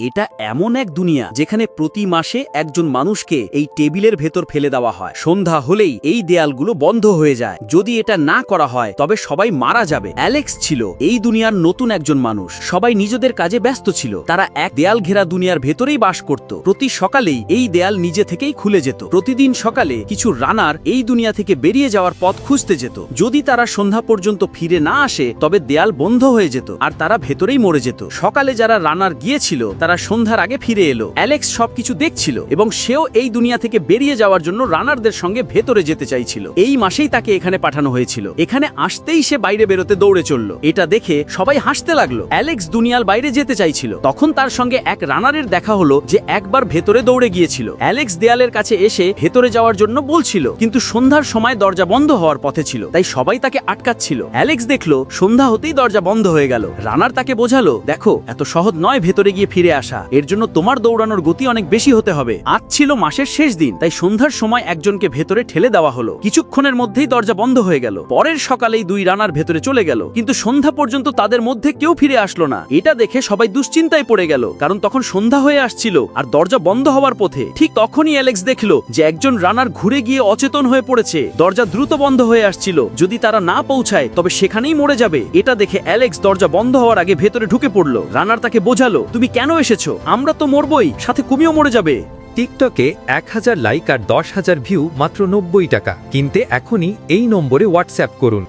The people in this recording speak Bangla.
এটা এমন এক দুনিয়া যেখানে প্রতি মাসে একজন মানুষকে এই টেবিলের ভেতর ফেলে দেওয়া হয়। সন্ধ্যা হলেই এই দেয়ালগুলো বন্ধ হয়ে যায়। যদি এটা না করা হয়, তবে সবাই মারা যাবে। অ্যালেক্স ছিল এই দুনিয়ার নতুন একজন মানুষ। সবাই নিজেদের কাজে ব্যস্ত ছিল। তারা এক দেয়াল ঘেরা দুনিয়ার ভেতরেই বাস করত। প্রতি সকালেই এই দেয়াল নিজে থেকেই খুলে যেত। প্রতিদিন সকালে কিছু রানার এই দুনিয়া থেকে বেরিয়ে যাওয়ার পথ খুঁজতে যেত। যদি তারা সন্ধ্যা পর্যন্ত ফিরে না আসে, তবে দেয়াল বন্ধ হয়ে যেত আর তারা ভেতরেই মরে যেত। সকালে যারা রানার গিয়েছিল তারা সন্ধ্যার আগে ফিরে এলো। অ্যালেক্স সবকিছু দেখছিল এবং সেও এই দুনিয়া থেকে বেরিয়ে যাওয়ার জন্য রানারদের সঙ্গে ভেতরে যেতে চাইছিল। এই মাসেই তাকে এখানে পাঠানো হয়েছিল। এখানে আসতেই সে বাইরে বেরোতে দৌড়ে চলল। এটা দেখে সবাই হাসতে লাগল। অ্যালেক্স দুনিয়ার বাইরে যেতে চাইছিল। তখন তার সঙ্গে এক রানারের দেখা হলো যে একবার ভেতরে দৌড়ে গিয়েছিল। অ্যালেক্স দেয়ালের কাছে এসে ভেতরে যাওয়ার জন্য বলছিল, কিন্তু সন্ধ্যার সময় দরজা বন্ধ হওয়ার পথে ছিল, তাই সবাই তাকে আটকাচ্ছিল। অ্যালেক্স দেখল, সন্ধ্যা হতেই দরজা বন্ধ হয়ে গেল। রানার তাকে বোঝালো, দেখো, এত সহজ নয় ভেতরে গিয়ে ফিরে আসা। এর জন্য তোমার দৌড়ানোর গতি অনেক বেশি হতে হবে। আজ ছিল মাসের শেষ দিন, তাই সন্ধ্যার সময় একজনকে ভেতরে ঠেলে দেওয়া হলো। কিছুক্ষণের মধ্যেই দরজা বন্ধ হয়ে গেল। পরের সকালেই দুই রানার ভেতরে চলে গেল। কিন্তু সন্ধ্যা পর্যন্ত তাদের মধ্যে কেউ ফিরে আসলো না। এটা দেখে সবাই দুশ্চিন্তায় পড়ে গেল, কারণ তখন সন্ধ্যা হয়ে আসছিল আর দরজা বন্ধ হওয়ার পথে ঠিক তখনই অ্যালেক্স দেখল যে একজন রানার ঘুরে গিয়ে অচেতন হয়ে পড়েছে। দরজা দ্রুত বন্ধ হয়ে আসছিল। যদি তারা না পৌঁছায়, তবে সেখানেই মরে যাবে। এটা দেখে অ্যালেক্স দরজা বন্ধ হওয়ার আগে ভেতরে ঢুকে পড়ল। রানার তাকে বোঝালো, তুমি কেন এসেছ। আমরা তো মরবই, সাথে কুমিও মরে যাবে। টিকটকে এক হাজার লাইক আর দশ হাজার ভিউ মাত্র নব্বই টাকা। কিনতে এখনই এই নম্বরে হোয়াটসঅ্যাপ করুন।